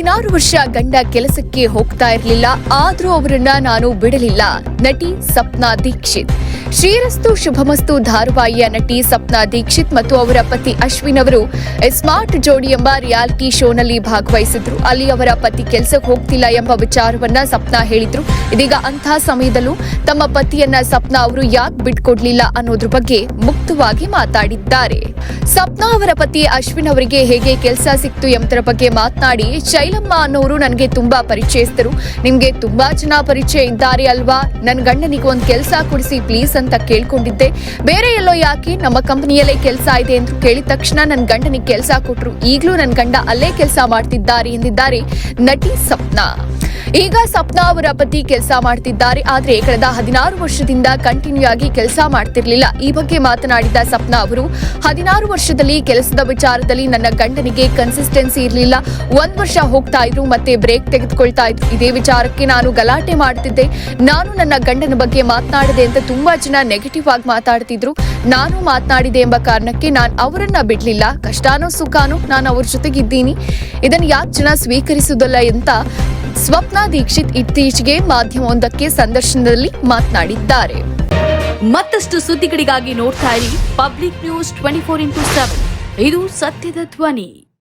ಹದಿನಾರು ವರ್ಷ ಗಂಡ ಕೆಲಸಕ್ಕೆ ಹೋಗ್ತಾ ಇರಲಿಲ್ಲ, ಆದ್ರೂ ಅವರನ್ನ ನಾನು ಬಿಡಲಿಲ್ಲ. ನಟಿ ಸಪ್ನಾ ದೀಕ್ಷಿತ್. ಶ್ರೀರಸ್ತು ಶುಭಮಸ್ತು ಧಾರವಾಹಿಯ ನಟಿ ಸಪ್ನಾ ದೀಕ್ಷಿತ್ ಮತ್ತು ಅವರ ಪತಿ ಅಶ್ವಿನ್ ಅವರು ಸ್ಮಾರ್ಟ್ ಜೋಡಿ ಎಂಬ ರಿಯಾಲಿಟಿ ಶೋನಲ್ಲಿ ಭಾಗವಹಿಸಿದ್ರು. ಅಲ್ಲಿ ಅವರ ಪತಿ ಕೆಲಸಕ್ಕೆ ಹೋಗ್ತಿಲ್ಲ ಎಂಬ ವಿಚಾರವನ್ನ ಸಪ್ನಾ ಹೇಳಿದ್ರು. ಇದೀಗ ಅಂತಹ ಸಮಯದಲ್ಲೂ ತಮ್ಮ ಪತಿಯನ್ನ ಸಪ್ನಾ ಅವರು ಯಾಕೆ ಬಿಟ್ಕೊಡ್ಲಿಲ್ಲ ಅನ್ನೋದ್ರ ಬಗ್ಗೆ ಮುಕ್ತವಾಗಿ ಮಾತಾಡಿದ್ದಾರೆ. ಸಪ್ನಾ ಅವರ ಪತಿ ಅಶ್ವಿನ್ ಅವರಿಗೆ ಹೇಗೆ ಕೆಲಸ ಸಿಕ್ತು ಎಂಬುದರ ಬಗ್ಗೆ ಮಾತನಾಡಿ ಶೈಲಮ್ಮ ಅನ್ನೋರು ನನಗೆ ತುಂಬಾ ಪರಿಚಯಸ್ಥರು. ನಿಮಗೆ ತುಂಬಾ ಜನ ಪರಿಚಯ ಇದ್ದಾರೆ ಅಲ್ವಾ? ನನ್ನ ಗಂಡನಿಗೆ ಒಂದು ಕೆಲಸ ಕೊಡಿಸಿ ಪ್ಲೀಸ್ ಅಂತ ಕೇಳ್ಕೊಂಡಿದ್ದೆ. ಬೇರೆ ಎಲ್ಲೋ ಯಾಕೆ ನಮ್ಮ ಕಂಪನಿಯಲ್ಲೇ ಕೆಲಸ ಇದೆ ಅಂತ ಕೇಳಿದ ತಕ್ಷಣ ನನ್ನ ಗಂಡನಿಗೆ ಕೆಲಸ ಕೊಟ್ಟರು ಈಗಲೂ ನನ್ನ ಗಂಡ ಅಲ್ಲೇ ಕೆಲಸ ಮಾಡ್ತಿದ್ದಾರೆ ಎಂದಿದ್ದಾರೆ ನಟಿ ಸಪ್ನಾ. ಈಗ ಸಪ್ನ ಅವರ ಪತಿ ಕೆಲಸ ಮಾಡ್ತಿದ್ದಾರೆ. ಆದರೆ ಕಳೆದ ಹದಿನಾರು ವರ್ಷದಿಂದ ಕಂಟಿನ್ಯೂ ಆಗಿ ಕೆಲಸ ಮಾಡ್ತಿರ್ಲಿಲ್ಲ. ಈ ಬಗ್ಗೆ ಮಾತನಾಡಿದ ಸಪ್ನ ಅವರು, ಹದಿನಾರು ವರ್ಷದಲ್ಲಿ ಕೆಲಸದ ವಿಚಾರದಲ್ಲಿ ನನ್ನ ಗಂಡನಿಗೆ ಕನ್ಸಿಸ್ಟೆನ್ಸಿ ಇರಲಿಲ್ಲ. ಒಂದ್ ವರ್ಷ ಹೋಗ್ತಾ ಇದ್ರು, ಮತ್ತೆ ಬ್ರೇಕ್ ತೆಗೆದುಕೊಳ್ತಾ ಇದ್ರು. ಇದೇ ವಿಚಾರಕ್ಕೆ ನಾನು ಗಲಾಟೆ ಮಾಡ್ತಿದ್ದೆ. ನಾನು ನನ್ನ ಗಂಡನ ಬಗ್ಗೆ ಮಾತನಾಡಿದೆ ಅಂತ ತುಂಬಾ ಜನ ನೆಗೆಟಿವ್ ಆಗಿ ಮಾತಾಡ್ತಿದ್ರು. ನಾನು ಮಾತನಾಡಿದೆ ಎಂಬ ಕಾರಣಕ್ಕೆ ನಾನು ಅವರನ್ನ ಬಿಡ್ಲಿಲ್ಲ. ಕಷ್ಟಾನೋ ಸುಖಾನೋ ನಾನು ಅವ್ರ ಜೊತೆಗಿದ್ದೀನಿ. ಇದನ್ನು ಯಾಕೆ ಜನ ಸ್ವೀಕರಿಸುವುದಲ್ಲ ಅಂತ ಸ್ವಪ್ನ ದೀಕ್ಷಿತ್ ಇತ್ತೀಚೆಗೆ ಮಾಧ್ಯಮವೊಂದಕ್ಕೆ ಸಂದರ್ಶನದಲ್ಲಿ ಮಾತನಾಡಿದ್ದಾರೆ. ಮತ್ತಷ್ಟು ಸುದ್ದಿಗಳಿಗಾಗಿ ನೋಡ್ತಾ ಇರಿ public news twenty four into seven. ಇದು ಸತ್ಯದ ಧ್ವನಿ.